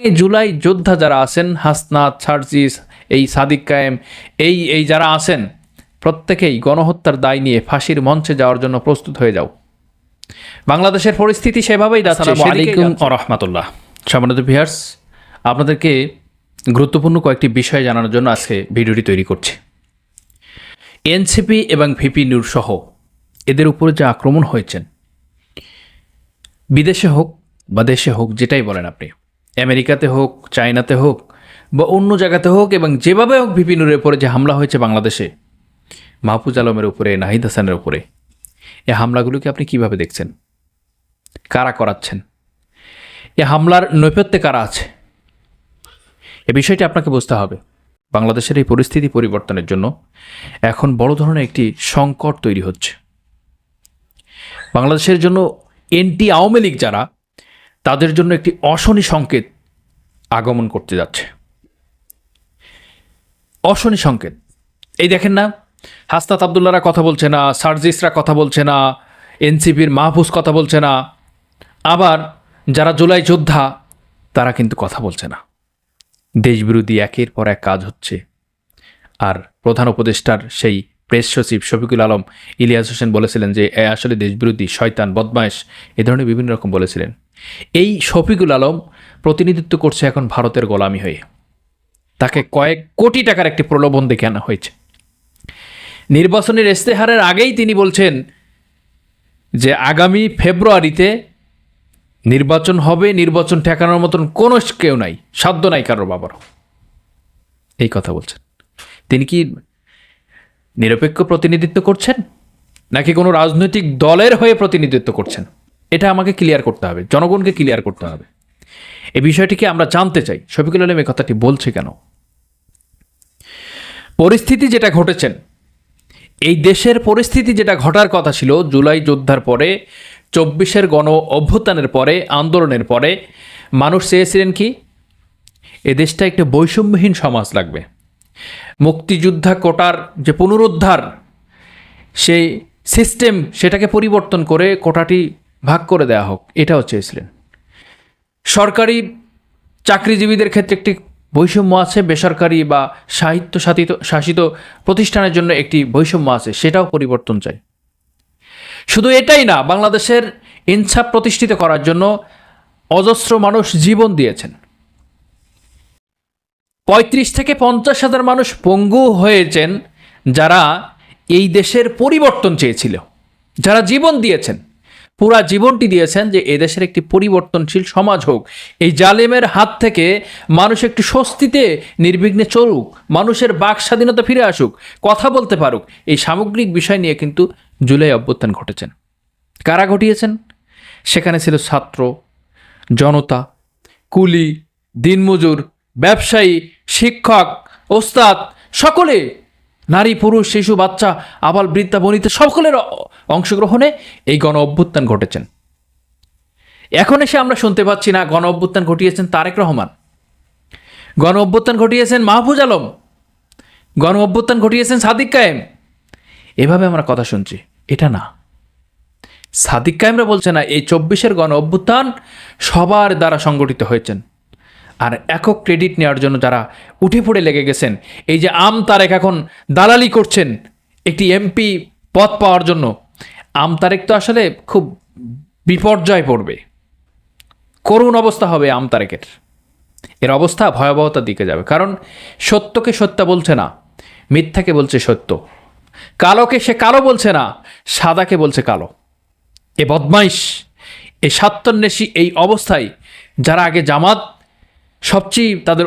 জুলাই যোদ্ধা যারা আছেন হাসনাত সার্জিস এই সাদিক কায়েম এই এই যারা আছেন প্রত্যেকেই গণহত্যার দায় নিয়ে ফাঁসির মঞ্চে যাওয়ার জন্য প্রস্তুত হয়ে যাও। বাংলাদেশের পরিস্থিতি সেভাবেই আলাইকুম আলাইকুম রহমতুল্লাহ সম্মানিত ভিয়ার্স আপনাদেরকে গুরুত্বপূর্ণ কয়েকটি বিষয় জানানোর জন্য আজকে ভিডিওটি তৈরি করছি। এনসিপি এবং ভিপি নূর সহ এদের উপরে যে আক্রমণ হয়েছেন বিদেশে হোক বা দেশে হোক যেটাই বলেন আপনি আমেরিকাতে হোক, চায়নাতে হোক, বা অন্য জায়গাতে হোক এবং যেভাবে হোক ভিপি উপরে যে হামলা হয়েছে বাংলাদেশে, মাহফুজ আলমের উপরে, নাহিদ হাসানের উপরে এ হামলাগুলোকে আপনি কীভাবে দেখছেন? কারা করাচ্ছেন? এ হামলার নৈপথ্যে কারা আছে? এ বিষয়টি আপনাকে বুঝতে হবে। বাংলাদেশের এই পরিস্থিতি পরিবর্তনের জন্য এখন বড় ধরনের একটি সংকট তৈরি হচ্ছে। বাংলাদেশের জন্য এনটি আওয়ামী লীগ যারা তাদের জন্য একটি অশনি সংকেত আগমন করতে যাচ্ছে। অশনি সংকেত। এই দেখেন না, হাসনাত আবদুল্লারা কথা বলছে না, সার্জিসরা কথা বলছে না, এনসিপির মাহফুজ কথা বলছে না, আবার যারা জুলাই যোদ্ধা, তারা কিন্তু কথা বলছে না। দেশবিরোধী একের পর এক কাজ হচ্ছে, আর প্রধান উপদেষ্টার সেই প্রেস সচিব শফিকুল আলম, ইলিয়াস হোসেন বলেছিলেন যে, এ আসলে দেশবিরোধী, শয়তান, বদমায়েশ, এ ধরনের বিভিন্ন রকম বলেছিলেন। এই শফিকুল আলম প্রতিনিধিত্ব করছে এখন ভারতের গোলামি হয়ে। তাকে কয়েক কোটি টাকার একটি প্রলোভন দেখে আনা হয়েছে। নির্বাচনের ইস্তেহারের আগেই তিনি বলছেন যে, আগামী ফেব্রুয়ারিতে নির্বাচন হবে, নির্বাচন ঠেকানোর মতন কোনো কেউ নাই, সাধ্য নাই কারোর বাবারও। এই কথা বলছেন। তিনি কি নিরপেক্ষ প্রতিনিধিত্ব করছেন? নাকি কোনো রাজনৈতিক দলের হয়ে প্রতিনিধিত্ব করছেন? এটা আমাকে ক্লিয়ার করতে হবে, জনগণকে ক্লিয়ার করতে হবে। এই বিষয়টিকে আমরা জানতে চাই? শফিকুল আলম এই কথাটি বলছে কেন? পরিস্থিতি যেটা ঘটেছেন, এই দেশের পরিস্থিতি যেটা ঘটার কথা ছিল, জুলাই যোদ্ধার পরে, চব্বিশের গণ অভ্যুত্থানের পরে, আন্দোলনের পরে, মানুষ চেয়েছিলেন কি, এ দেশটা একটা বৈষম্যহীন সমাজ লাগবে। মুক্তিযোদ্ধা কোটার যে পুনরুদ্ধার, সেই সিস্টেম সেটাকে পরিবর্তন করে কোটাটি ভাগ করে দেওয়া হোক এটাও চেয়েছিলেন সরকারি চাকরিজীবীদের ক্ষেত্রে একটি বৈষম্য আছে, বেসরকারি বা সাহিত্য শাসিত শাসিত প্রতিষ্ঠানের জন্য একটি বৈষম্য আছে, সেটাও পরিবর্তন চাই। শুধু এটাই না, বাংলাদেশের ইনসাফ প্রতিষ্ঠিত করার জন্য অজস্র মানুষ জীবন দিয়েছেন। পঁয়ত্রিশ থেকে পঞ্চাশ হাজার মানুষ পঙ্গু হয়েছেন যারা এই দেশের পরিবর্তন চেয়েছিল, যারা জীবন দিয়েছেন। পুরা জীবনটি দিয়েছেন যে এদেশের একটি পরিবর্তনশীল সমাজ হোক। এই জালেমের হাত থেকে মানুষ একটু স্বস্তিতে নির্বিঘ্নে চলুক, মানুষের বাক স্বাধীনতা ফিরে আসুক, কথা বলতে পারুক। এই সামগ্রিক বিষয় নিয়ে কিন্তু জুলাই অভ্যুত্থান ঘটেছেন। কারা ঘটিয়েছেন? সেখানে ছিল ছাত্র, জনতা, কুলি, দিনমজুর ব্যবসায়ী, শিক্ষক, ওস্তাদ, সকলে, নারী, পুরুষ, শিশু, বাচ্চা, আবাল, বৃদ্ধা বনিতে সকলের অংশগ্রহণে এই গণ অভ্যুত্থান ঘটেছেন। এখন এসে আমরা শুনতে পাচ্ছি না গণ অভ্যুত্থান ঘটিয়েছেন তারেক রহমান। গণ অভ্যুত্থান ঘটিয়েছেন মাহফুজ আলম। গণ অভ্যুত্থান ঘটিয়েছেন সাদিক কায়েম। এভাবে আমরা কথা শুনছি। এটা না। সাদিক কায়েমরা বলছে না, এই চব্বিশের গণ অভ্যুত্থান সবার দ্বারা সংগঠিত হয়েছেন। আর একক ক্রেডিট নেওয়ার জন্য যারা উঠে পড়ে লেগে গেছেন, এই যে আম তারেক এখন দালালি করছেন, একটি এমপি পদ পাওয়ার জন্য, আম তারেক তো আসলে খুব বিপর্যয় পড়বে। করুণ অবস্থা হবে আম তারেকের। এর অবস্থা ভয়াবহতার দিকে যাবে, কারণ সত্যকে সত্য বলছে না, মিথ্যাকে বলছে সত্য। কালোকে সে কালো বলছে না, সাদাকে বলছে কালো। এ বদমাইশ, এ স্বার্থন্বেষী এই অবস্থায় যারা আগে জামাত সবচেয়ে তাদের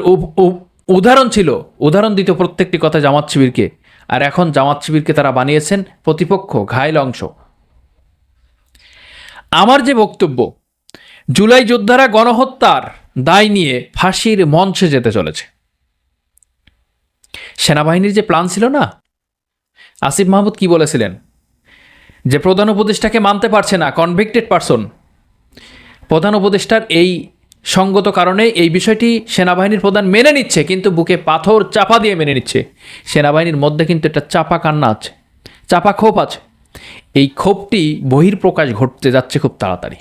উদাহরণ ছিল, উদাহরণ দিত প্রত্যেকটি কথা জামাত শিবিরকে। আর এখন জামাত শিবিরকে তারা বানিয়েছেন প্রতিপক্ষ, ঘায়ল অংশ। আমার যে বক্তব্য, জুলাই যোদ্ধারা গণহত্যার দায় নিয়ে ফাঁসির মঞ্চে যেতে চলেছে। সেনাবাহিনীর যে প্ল্যান ছিল না? আসিফ মাহমুদ কি বলেছিলেন? যে প্রধান উপদেষ্টাকে মানতে পারছে না কনভিক্টেড পারসন প্রধান উপদেষ্টার এই সঙ্গত কারণে এই বিষয়টি সেনাবাহিনীর প্রধান মেনে নিচ্ছে, কিন্তু বুকে পাথর চাপা দিয়ে মেনে নিচ্ছে। সেনাবাহিনীর মধ্যে কিন্তু একটা চাপা কান্না আছে, চাপা ক্ষোভ আছে। এই ক্ষোভটি বহির্প্রকাশ ঘটতে যাচ্ছে খুব তাড়াতাড়ি।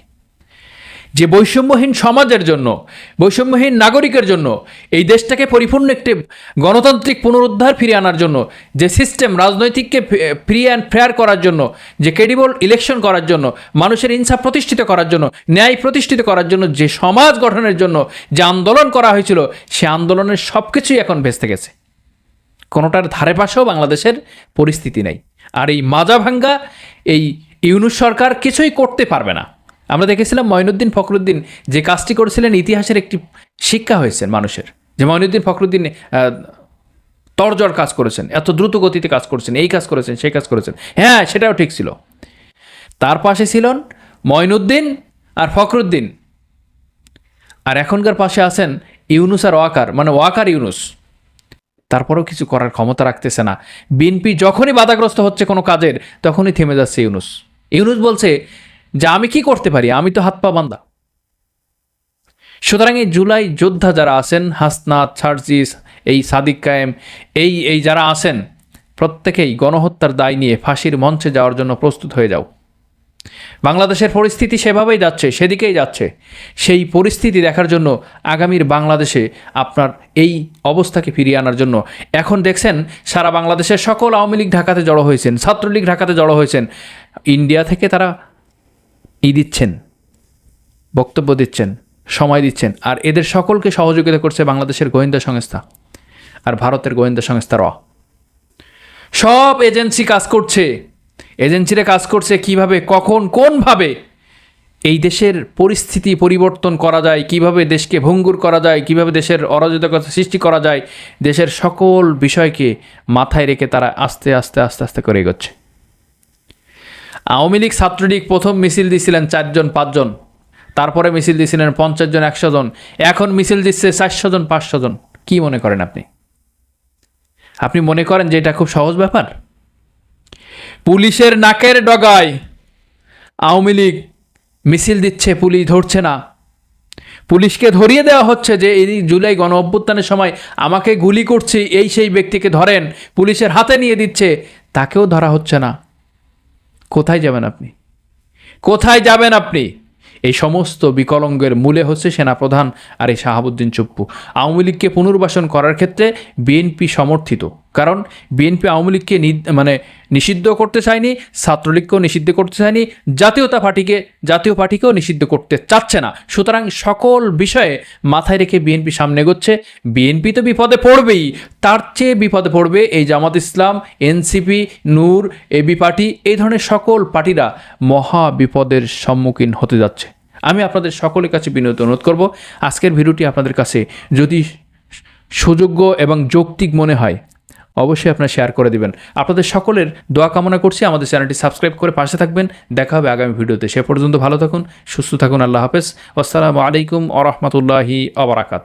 যে বৈষম্যহীন সমাজের জন্য, বৈষম্যহীন নাগরিকের জন্য, এই দেশটাকে পরিপূর্ণ একটি গণতান্ত্রিক পুনরুদ্ধার ফিরিয়ে আনার জন্য, যে সিস্টেম রাজনৈতিককে ফ্রি অ্যান্ড ফেয়ার করার জন্য, যে ক্রেডিবল ইলেকশন করার জন্য, মানুষের ইনসাফ প্রতিষ্ঠিত করার জন্য, ন্যায় প্রতিষ্ঠিত করার জন্য, যে সমাজ গঠনের জন্য যে আন্দোলন করা হয়েছিল, সে আন্দোলনের সব কিছুই এখন ভেস্তে গেছে। কোনোটার ধারে পাশেও বাংলাদেশের পরিস্থিতি নেই। আর এই মাজা ভাঙ্গা, এই ইউনুস সরকার কিছুই করতে পারবে না। আমরা দেখেছিলাম মঈনুদ্দিন ফখরুদ্দিন যে কাজটি করেছিলেন ইতিহাসের একটি শিক্ষা হয়েছেন মানুষের। যে মঈনুদ্দিন ফখরুদ্দিন তরজর কাজ করেছেন, এত দ্রুত গতিতে কাজ করছেন, এই কাজ করেছেন, সেই কাজ করেছেন। হ্যাঁ সেটাও ঠিক ছিল। তার পাশে ছিলেন ময়নুদ্দিন আর ফখরুদ্দিন। আর এখনকার পাশে আছেন ইউনুস আর ওয়াকার মানে ওয়াকার ইউনুস। তারপরেও কিছু করার ক্ষমতা রাখতেছে না। বিএনপি যখনই বাধাগ্রস্ত হচ্ছে কোনো কাজের, তখনই থেমে যাচ্ছে ইউনুস। ইউনুস বলছে যে আমি কি করতে পারি? আমি তো হাত পা বান্ধা সুতরাং এই জুলাই যোদ্ধা যারা আছেন, হাসনাত, সার্জিস, এই সাদিক কায়েম, এই এই যারা আছেন, প্রত্যেকেই গণহত্যার দায় নিয়ে ফাঁসির মঞ্চে যাওয়ার জন্য প্রস্তুত হয়ে যাও। বাংলাদেশের পরিস্থিতি সেভাবেই যাচ্ছে, সেদিকেই যাচ্ছে। সেই পরিস্থিতি দেখার জন্য আগামীর বাংলাদেশে আপনার এই অবস্থাকে ফিরিয়ে আনার জন্য। এখন দেখছেন, সারা বাংলাদেশের সকল আওয়ামী লীগ ঢাকাতে জড়ো হয়েছেন, ছাত্রলীগ ঢাকাতে জড়ো হয়েছেন। ইন্ডিয়া থেকে তারা ই দিচ্ছেন, বক্তব্য দিচ্ছেন, সময় দিচ্ছেন, আর এদের সকলকে সহযোগিতা করছে বাংলাদেশের গোয়েন্দা সংস্থা আর ভারতের গোয়েন্দা সংস্থা র। সব এজেন্সি কাজ করছে। এজেন্সিরা কাজ করছে কীভাবে, কখন, কোনভাবে? এই দেশের পরিস্থিতি পরিবর্তন করা যায়, কীভাবে দেশকে ভঙ্গুর করা যায়, কীভাবে দেশের অরাজকতা সৃষ্টি করা যায়, দেশের সকল বিষয়কে মাথায় রেখে তারা আস্তে আস্তে আস্তে আস্তে করে এগোচ্ছে। আওয়ামী লীগ ছাত্রলীগ প্রথম মিছিল দিছিলেন চারজন, পাঁচজন। তারপরে মিছিল দিছিলেন পঞ্চাশ জন একশো জন এখন মিছিল দিচ্ছে চারশো জন পাঁচশো জন কি মনে করেন আপনি? আপনি মনে করেন যে এটা খুব সহজ ব্যাপার? পুলিশের নাকের ডগায় আওয়ামী লীগ মিছিল দিচ্ছে, পুলিশ ধরছে না। পুলিশকে ধরিয়ে দেওয়া হচ্ছে যে এই জুলাই গণ অভ্যুত্থানের সময় আমাকে গুলি করছে, এই সেই ব্যক্তিকে ধরেন, পুলিশের হাতে নিয়ে দিচ্ছে, তাকেও ধরা হচ্ছে না। কোথায় যাবেন আপনি? কোথায় যাবেন আপনি? এই সমস্ত বিকলঙ্গের মূলে হচ্ছে সেনাপ্রধান আর এই শাহাবুদ্দিন চুপ্পু। আওয়ামী লীগকে পুনর্বাসন করার ক্ষেত্রে বিএনপি সমর্থিত। কারণ বিএনপি আওয়ামী লীগকে মানে নিষিদ্ধ করতে চায়নি, ছাত্রলীগকেও নিষিদ্ধ করতে চায়নি, জাতীয়তা পার্টিকে, জাতীয় পার্টিকেও নিষিদ্ধ করতে চাচ্ছে না। সুতরাং সকল বিষয়ে মাথায় রেখে বিএনপি সামনে এগোচ্ছে। বিএনপি তো বিপদে পড়বেই। তার চেয়ে বিপদে পড়বে এই Jamaat Islam, NCP, Nur AB party, এই ধরনের সকল পার্টিরা মহা বিপদের সম্মুখীন হতে যাচ্ছে। আমি আপনাদের সকলের কাছে বিনোদ অনুরোধ করব, আজকের ভিডিওটি আপনাদের কাছে যদি সুযোগ্য এবং যৌক্তিক মনে হয় অবশ্যই আপনারা শেয়ার করে দেবেন। আপনাদের সকলের দোয়া কামনা করছি। আমাদের চ্যানেলটি সাবস্ক্রাইব করে পাশে থাকবেন। দেখা হবে আগামী ভিডিওতে। সে পর্যন্ত ভালো থাকুন, সুস্থ থাকুন। আল্লাহ হাফেজ। আসসালামু আলাইকুম আ রহমতুল্লাহি আবরাকাত